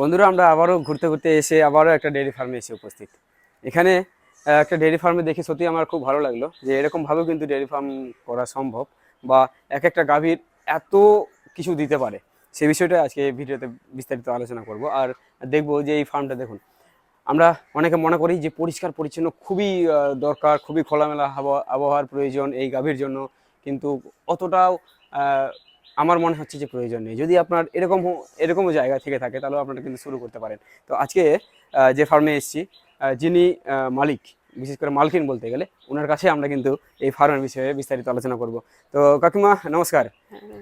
বন্ধুরা, আমরা আবারও ঘুরতে ঘুরতে এসে আবারও একটা ডেয়ারি ফার্মে এসে উপস্থিত। এখানে একটা ডেয়ারি ফার্মে দেখে সত্যি আমার খুব ভালো লাগল যে এরকমভাবেও কিন্তু ডেয়ারি ফার্ম করা সম্ভব বা এক একটা গাভীর এত কিছু দিতে পারে। সেই বিষয়টা আজকে ভিডিওতে বিস্তারিত আলোচনা করব আর দেখব যে এই ফার্মটা দেখুন। আমরা অনেকে মনে করি যে পরিষ্কার পরিচ্ছন্ন খুবই দরকার, খুবই খোলামেলা আবহাওয়ার প্রয়োজন এই গাভীর জন্য। কিন্তু অতটাও আমার মনে হচ্ছে যে প্রয়োজন নেই। যদি আপনার এরকম এরকমও জায়গা থেকে থাকে তাহলে আপনারা কিন্তু শুরু করতে পারেন। তো আজকে যে ফার্মে এসেছি যিনি মালিক বিশেষ করে মালকিন বলতে গেলে ওনার কাছে আমরা কিন্তু এই ফার্মের বিষয়ে বিস্তারিত আলোচনা করব। তো কাকিমা নমস্কার।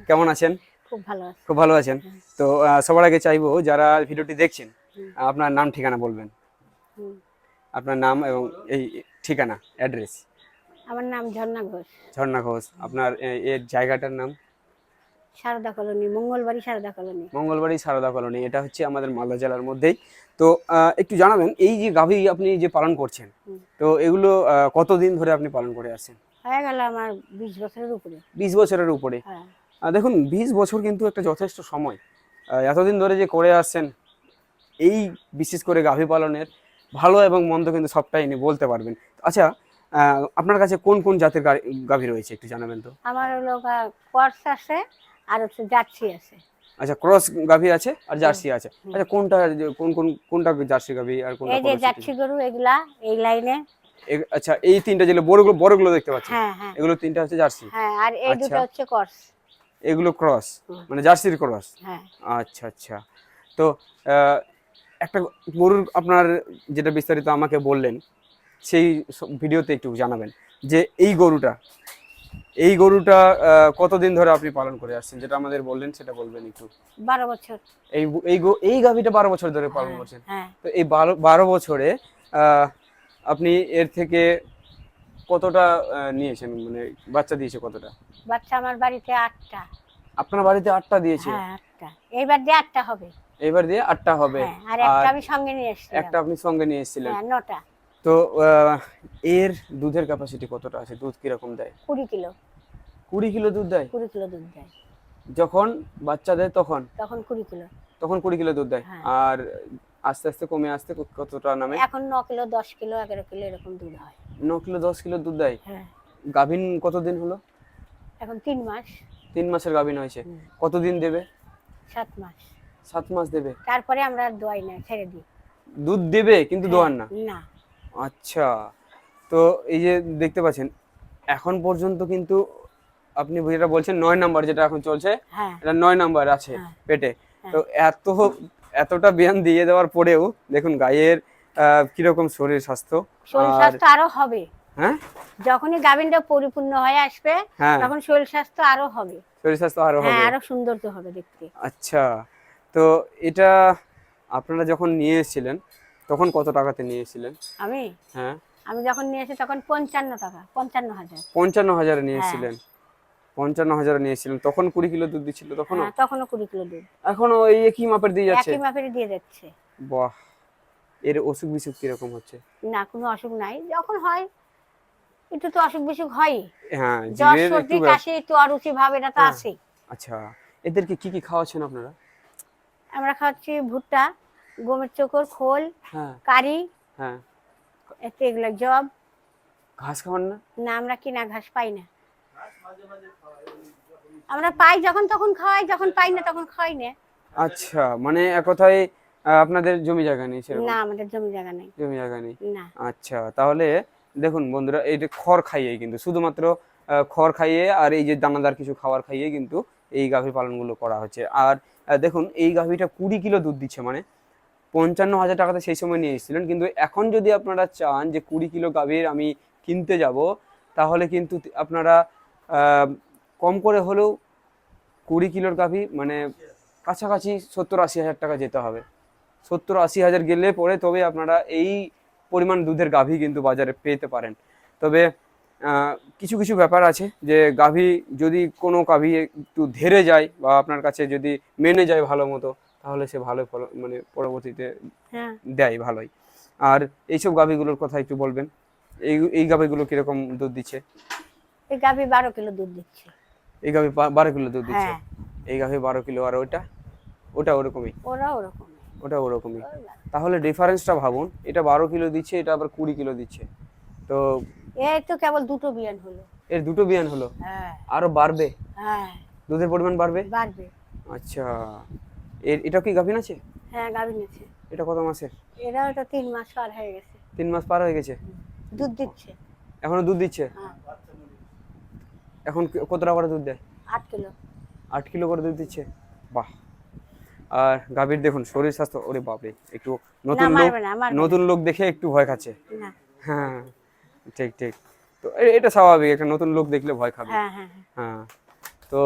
কেমন আছেন? খুব ভালো খুব ভালো আছেন? তো সবার আগে চাইব যারা ভিডিওটি দেখছেন আপনার নাম ঠিকানা বলবেন। আপনার নাম এবং এই ঠিকানা অ্যাড্রেস। আমার নাম ঝর্ণা ঘোষ। ঝর্ণা ঘোষ। আপনার এর জায়গাটার নাম? Sarada colony Mangalbari Sarada colony. Mangalbari Sarada colony এটা হচ্ছে আমাদের মালদা জেলার মধ্যেই। তো একটু জানাবেন এই যে গাভী আপনি যে পালন করছেন তো এগুলো কতদিন ধরে আপনি পালন করে আসছেন? হয়ে গেল আমার বিশ বছরের উপরে। বিশ বছরের উপরে। হ্যাঁ। দেখুন বিশ বছর কিন্তু একটা যথেষ্ট সময়। এতদিন ধরে যে করে আসছেন এই বিশেষ করে গাভী পালনের ভালো এবং মন্দ কিন্তু সবটাই নিয়ে বলতে পারবেন। আচ্ছা আহ, আপনার কাছে কোন কোন জাতের গাভী রয়েছে একটু জানাবেন তো। আমার হলো কোয়ার্স আছে আর হচ্ছে জার্সি আছে। আচ্ছা ক্রস গাভী আছে আর জার্সি আছে। আচ্ছা কোনটা কোন কোন কোনটা জার্সি গাভী আর কোনটা এই যে জার্সি গরু এগুলা এই লাইনে। আচ্ছা এই তিনটা যেগুলো বড়গুলো বড়গুলো দেখতে পাচ্ছি। হ্যাঁ হ্যাঁ। এগুলো তিনটা হচ্ছে জার্সি। হ্যাঁ আর এই আচ্ছা। দুটো হচ্ছে কর্স এগুলো ক্রস মানে জার্সির ক্রস হ্যাঁ। আচ্ছা আচ্ছা। তো একটা গরুর আপনার যেটা বিস্তারিত আমাকে বললেন সেই ভিডিওতে একটু জানাবেন যে এই গরুটা এই গরুটা কতদিন ধরে আপনি পালন করে আসছেন? যেটা আমাদের বললেন সেটা বলবেন একটু। বারো বছর। এই এই এই গাভিটা বারো বছর ধরে পালন হ্যাঁ, করছেন। হ্যাঁ। তো এই বারো বারো বছরে আপনি এর থেকে কতটা নিয়েছেন? মানে বাচ্চা দিয়েছে কতটা? বাচ্চা আমার বাড়িতে আটটা। আপনার বাড়িতে আটটা দিয়েছে? হ্যাঁ এইবার দিয়ে আটটা হবে। এবার দিয়ে আটটা হবে। আর একটা আমি সঙ্গে নিয়ে এসেছি একটা আপনি সঙ্গে নিয়ে এসেছিলেন। হ্যাঁ নটা। তো এর দুধের ক্যাপাসিটি কতটা আছে? দুধ কীরকম দেয়? কুড়ি কিলো। কুড়ি কিলো দুধ দেয়? কুড়ি কিলো দুধ দেয়। যখন বাচ্চা দেয় তখন? তখন কুড়ি কিলো। তখন কুড়ি কিলো দুধ দেয়। হ্যাঁ। আর আস্তে আস্তে কমে আসতে কতটা নামে? এখন ন কিলো দশ কিলো এগারো কিলো এরকম দুধ হয়। ন কিলো দশ কিলো দুধ দেয়? হ্যাঁ। গাভিন কতদিন হলো? এখন তিন মাস। তিন মাসের গাভিন হয়েছে। কতদিন দেবে? সাত মাস। সাত মাস দেবে। তারপরে আমরা দোয়াই না ছেড়ে দিই। দুধ দেবে কিন্তু দোয়ার না? না। আচ্ছা। তো এই যে দেখতে পাচ্ছেন এখন পর্যন্ত কিন্তু আপনি যেটা বলছেন নয় নাম্বার যেটা এখন চলছে হ্যাঁ। এটা নয় নাম্বার আছে হ্যাঁ। পেটে। হ্যাঁ। তো এত এতটা ব্যায়াম দিয়ে দেওয়ার পরেও দেখুন গায়ের কীরকম শরীর স্বাস্থ্য শরীর স্বাস্থ্য আরও হবে। হ্যাঁ? যখনই গাভিনটা পরিপূর্ণ হয়ে আসবে তখন শরীর স্বাস্থ্য আরও হবে। শরীর স্বাস্থ্য আরও হবে। আরও সুন্দর তো হবে দেখতে। আচ্ছা তো এটা আপনারা যখন নিয়ে এসেছিলেন তখন কত টাকাতে নিয়ে এসেছিলেন? আমি? হ্যাঁ। আমি যখন নিয়ে এসেছি তখন পঞ্চান্ন টাকা পঞ্চান্ন হাজার। পঞ্চান্ন হাজারে নিয়ে। এসেছিলেন। পঞ্চান্ন হাজার নিয়ে এসেছিলেন তখন কুড়ি কিলো দুধ দিচ্ছিল তখন হ্যাঁ তখনও কুড়ি কিলো দুধ। এখন এই একই মাপের দিয়ে যাচ্ছে? একই মাপের দিয়ে যাচ্ছে। বাহ। এর অসুখ বিসুখ কীরকম হচ্ছে? না কোনো অসুখ নাই। যখন হয় একটু তো অসুখ বিসুখ হয় হ্যাঁ জ্বর সর্দি কাশি একটু অরুচি ভাব এটা তো হ্যাঁ। আছেই। আচ্ছা এদেরকে কি কি খাওয়াচ্ছেন আপনারা? আমরা খাচ্ছি ভুট্টা গমের চোকর খোল হ্যাঁ। কারি হ্যাঁ। এগুলো জব। ঘাস খাওয়ান না? না আমরা কিনা ঘাস পাই না। আমরা পাই যখন তখন খাওয়াই যখন পাই না তখন খাই না। আচ্ছা মানে এক কথায় আপনাদের জমি জায়গা নেই না আমাদের জমি জায়গা নেই। জমি জায়গা নেই? না। আচ্ছা তাহলে দেখুন বন্ধুরা এই যে খড় খাইয়ে কিন্তু শুধুমাত্র খড় খাইয়ে আর এই যে দানাদার কিছু খাবার খাইয়ে কিন্তু এই গাভী পালনগুলো করা হচ্ছে। আর দেখুন এই গাভীটা কুড়ি কিলো দুধ দিচ্ছে মানে পঞ্চান্ন হাজার টাকাতে সেই সময় নিয়ে এসেছিলেন। কিন্তু এখন যদি আপনারা চান যে কুড়ি কিলো গাভীর আমি কিনতে যাব তাহলে কিন্তু আপনারা কম করে হলেও কুড়ি কিলোর গাভী মানে কাছাকাছি সত্তর আশি হাজার টাকা যেতে হবে। সত্তর আশি হাজার গেলে পরে তবে আপনারা এই পরিমাণ দুধের গাভী কিন্তু বাজারে পেতে পারেন। তবে কিছু কিছু ব্যাপার আছে যে গাভী যদি কোনো গাভী একটু ধেরে যায় বা আপনার কাছে যদি মেনে যায় ভালো মতো তাহলে সে ভালো ফল মানে পরবর্তীতে হ্যাঁ। দেয় ভালোই। আর এইসব গাভীগুলোর কথা একটু বলবেন। এই এই গাভীগুলো কীরকম দুধ দিচ্ছে? এই গাভি বারো কিলো দুধ দিচ্ছে। এই গাভী বারো কিলো দুধ দিচ্ছে? হ্যাঁ। এই গাভী বারো কিলো আর ওইটা? ওটা ওরকমই? ওরা ওরকম ওটা ওরকমই। তাহলে ডিফারেন্সটা ভাবুন এটা বারো কিলো দিচ্ছে এটা আবার কুড়ি কিলো দিচ্ছে। তো এই তো কেবল দুটো বিয়ান হলো। এর দুটো বিয়ান হলো? হ্যাঁ। আরও বাড়বে? হ্যাঁ। দুধের পরিমাণ বাড়বে? বাড়বে। আচ্ছা। এর এটা কি গাভিন আছে হ্যাঁ গাভিন আছে এটা কত মাসের? এরা তো তিন মাস পার হয়ে গেছে। তিন মাস পার হয়ে গেছে? দুধ দিচ্ছে। এখনও দুধ দিচ্ছে? হ্যাঁ। এখন কতটা করে দুধ দেয়? আট কিলো। আট কিলো করে দুধ দিচ্ছে? বাহ। আর গাভীর দেখুন শরীর স্বাস্থ্য ওরে বাপরে একটু নতুন লোক। নতুন লোক দেখে একটু ভয় খাচ্ছে। হ্যাঁ ঠিক ঠিক। তো এটা স্বাভাবিক একটা নতুন লোক দেখলে ভয় খাবে। হ্যাঁ হ্যাঁ হ্যাঁ। হ্যাঁ তো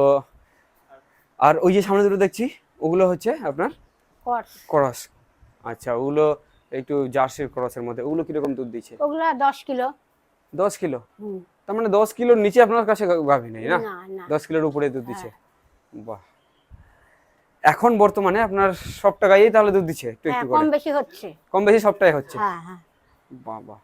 আর ওই যে সামনে দুটো দেখছি ওগুলো হচ্ছে আপনার? ক্রস আচ্ছা ওগুলো একটু জার্সির ক্রসের মধ্যে ওগুলো কীরকম দুধ দিচ্ছে? ওগুলো দশ কিলো। দশ কিলো? হুম। তার মানে দশ কিলোর নিচে আপনার কাছে গাভী নেই না? দশ কিলোর উপরে দুধ দিচ্ছে। বাহ। এখন বর্তমানে আপনার সব টাকাই তাহলে দুধ দিচ্ছে? একটু হ্যাঁ একটু কম বেশি হচ্ছে। কম বেশি সবটাই হচ্ছে? হ্যাঁ হ্যাঁ। বাহ বাহ।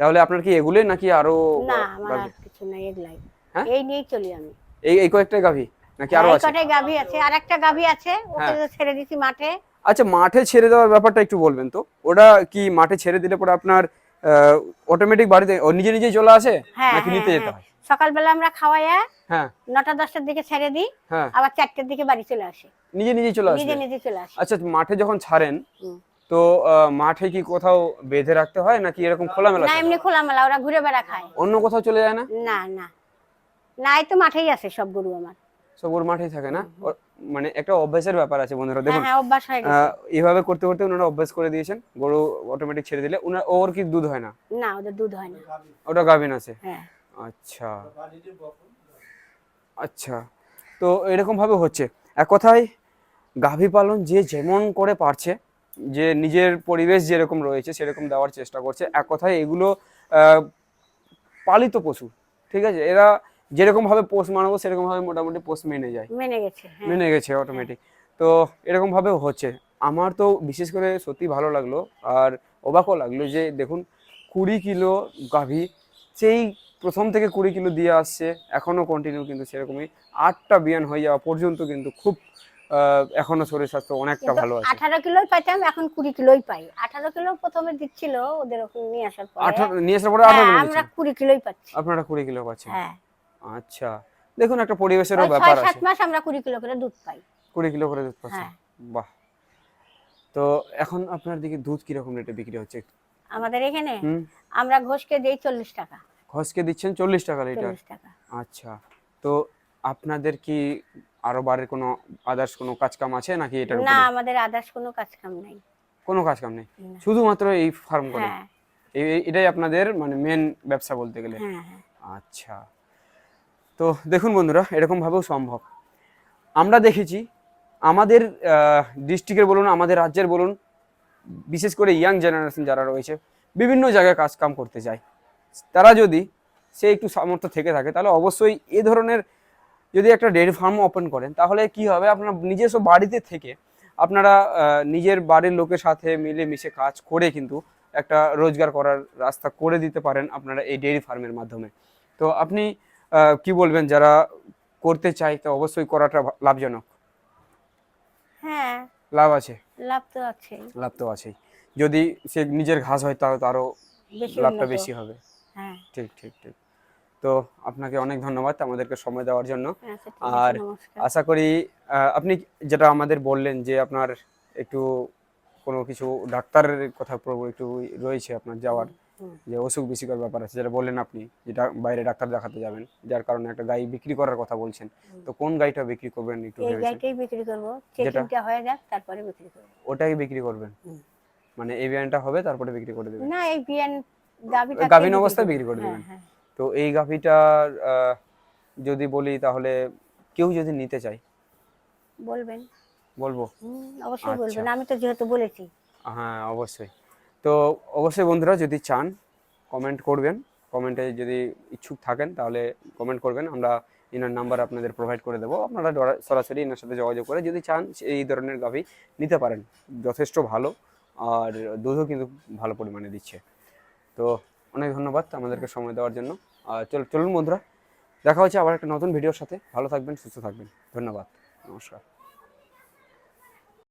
তাহলে আপনার কি এগুলোই নাকি আরও না আমার কিছু নাই এগুলাই। হ্যাঁ? এই নিয়েই চলি আমি। এই এই কয়েকটা গাভী নাকি আরও আছে? কটাই গাভী আছে। আর একটা গাভী আছে ওকে হ্যাঁ। ছেড়ে দিছি মাঠে। আচ্ছা মাঠে ছেড়ে দেওয়ার ব্যাপারটা একটু বলবেন তো? ওটা কি মাঠে ছেড়ে দিলে পরে আপনার অটোমেটিক বাড়িতে ও নিজে নিজেই চলে আসে? হ্যাঁ নাকি হ্যাঁ, নিতে যেতে হ্যাঁ। হয়? সকালবেলা আমরা খাওয়াইয়া হ্যাঁ। নটা দশটার দিকে ছেড়ে দিই হ্যাঁ। আবার চারটের দিকে বাড়ি চলে আসে। নিজে নিজেই চলে আসে? নিজে নিজে চলে আসে। আচ্ছা মাঠে যখন ছাড়েন তো মাঠে কি কোথাও বেঁধে রাখতে হয় নাকি এরকম খোলামেলা না? এমনি খোলামেলা ওরা ঘুরে বেড়া খায়। অন্য কোথাও চলে যায় না? না না। নাই তো মাঠেই আছে সব গরু আমার। সব ওর মাঠেই থাকে না? মানে একটা অভ্যাসের ব্যাপার আছে বন্ধুরা দেখুন। হ্যাঁ অভ্যাস হয়ে গেছে। এইভাবে করতে করতে ওনারা অভ্যাস করে দিয়েছেন। গরু অটোমেটিক ছেড়ে দিলে ওনার ওর কি দুধ হয় না? না ওদের দুধ হয় না। ওটা গাভিন আছে? হ্যাঁ। আচ্ছা। আচ্ছা। তো এরকম ভাবে হচ্ছে। এক কথায় গাভী পালন যে যেমন করে পারছে যে নিজের পরিবেশ যেরকম রয়েছে সেরকম দেওয়ার চেষ্টা করছে এক কথায় এগুলো আহ, পালিত পশু ঠিক আছে? এরা যেরকম ভাবে পোষ মানাবো সেরকম ভাবে মোটামুটি পোষ মেনে যায়। মেনে গেছে হ্যাঁ। মেনে গেছে অটোমেটিক তো এরকম ভাবেও হচ্ছে। আমার তো বিশেষ করে সত্যি ভালো লাগল আর অবাকও লাগল যে দেখুন কুড়ি কিলো গাভী সেই প্রথম থেকে কুড়ি কিলো দিয়ে আসছে এখনও কন্টিনিউ কিন্তু সেরকমই। আটটা বিয়ান হয়ে যাওয়া পর্যন্ত কিন্তু খুব এখনও শরীর স্বাস্থ্য অনেকটা ভালো আছে। আঠারো কিলোই পাইতাম এখন কুড়ি কিলোই পাই। আঠারো কিলো প্রথমে দিচ্ছিল ওদের ওখানে নিয়ে আসার পরে। নিয়ে আসার পরে হ্যাঁ, কিলো আমরা। কুড়ি কিলোই পাচ্ছি। আপনারা কুড়ি কিলো পাচ্ছেন। হ্যাঁ। আচ্ছা। দেখুন একটা পরিবেশেরও ব্যাপার আছে। মাস আমরা কুড়ি কিলো করে দুধ পাই। কুড়ি কিলো করে দুধ পাচ্ছেন? হ্যাঁ। বাহ। তো এখন আপনার দিকে দুধ কীরকম রেটে বিক্রি হচ্ছে আমাদের এখানে আমরা ঘোষকে দিই চল্লিশ টাকা। খসকে দিচ্ছেন চল্লিশ টাকা লিটার চল্লিশ টাকা। আচ্ছা। তো আপনাদের কি আরও বাড়ির কোনো আদার্স কোনো কাজ কাম আছে নাকি এটার না আমাদের আদার্স কোনো কাজ কাম নাই। কোনো কাজ কাম নেই শুধুমাত্র এই ফার্ম করে? হ্যাঁ। এটাই আপনাদের মানে মেন ব্যবসা বলতে গেলে? হ্যাঁ। আচ্ছা। তো দেখুন বন্ধুরা, এরকমভাবেও সম্ভব। আমরা দেখেছি, আমাদের ডিস্ট্রিক্টের বলুন, আমাদের রাজ্যের বলুন, বিশেষ করে ইয়াং জেনারেশন যারা রয়েছে, বিভিন্ন জায়গায় কাজ কাম করতে যায় তারা যদি সে একটু সামর্থ্য থেকে থাকে, তাহলে অবশ্যই এ ধরনের যদি একটা ডেয়ারি ফার্ম ওপেন করেন, তাহলে কি হবে? আপনার নিজস্ব বাড়িতে থেকে আপনারা নিজের বাড়ির লোকের সাথে মিলে মিশে কাজ করে কিন্তু একটা রোজগার করার রাস্তা করে দিতে পারেন আপনারা এই ডেয়ারি ফার্মের মাধ্যমে। তো আপনি কি বলবেন যারা করতে চায় তো অবশ্যই করাটা লাভজনক। হ্যাঁ। লাভ আছে? লাভ তো আছে লাভ তো আছেই। যদি সে নিজের ঘাস হয় তাহলে তো আরও লাভটা বেশি হবে। হ্যাঁ। ঠিক ঠিক ঠিক। তো আপনাকে অনেক ধন্যবাদ আমাদেরকে সময় দেওয়ার জন্য। আচ্ছা, আর আশা করি আপনি যেটা আমাদের বললেন যে আপনার একটু কোনো কিছু ডাক্তারের কথা একটু রয়েছে আপনার যাওয়ার। যে অসুখ বিসুখের ব্যাপার আছে যেটা বললেন আপনি যেটা বাইরে ডাক্তার দেখাতে যাবেন যার কারণে একটা গাই বিক্রি করার কথা বলছেন। তো কোন গাইটা বিক্রি করবেন একটু এই গাড়িটাই বিক্রি করব। চেকিংটা হয়ে যাক তারপরে বিক্রি করব। ওটাই বিক্রি করবেন? মানে এই বিয়ানটা হবে তারপরে বিক্রি করে দেবেন? না এই বিয়ান গাভিটা গাভীন অবস্থায় বিক্রি করে হ্যাঁ দেবেন। হ্যাঁ তো এই গাভিটার যদি বলি তাহলে কেউ যদি নিতে চায়? বলবেন। বলব? অবশ্যই আচ্ছা। বলবেন। আমি তো যেহেতু বলেছি। হ্যাঁ অবশ্যই। তো অবশ্যই বন্ধুরা যদি চান কমেন্ট করবেন। কমেন্টে যদি ইচ্ছুক থাকেন, তাহলে কমেন্ট করবেন। আমরা ইনার নাম্বার আপনাদের প্রোভাইড করে দেবো। আপনারা সরাসরি ইনার সাথে যোগাযোগ করে যদি চান, এই ধরনের গাভি নিতে পারেন। যথেষ্ট ভালো, আর দুধও কিন্তু ভালো পরিমাণে দিচ্ছে। তো অনেক ধন্যবাদ আমাদেরকে সময় দেওয়ার জন্য। আর চল, চলুন বন্ধুরা, দেখা হচ্ছে আবার একটা নতুন ভিডিওর সাথে। ভালো থাকবেন, সুস্থ থাকবেন। ধন্যবাদ। নমস্কার।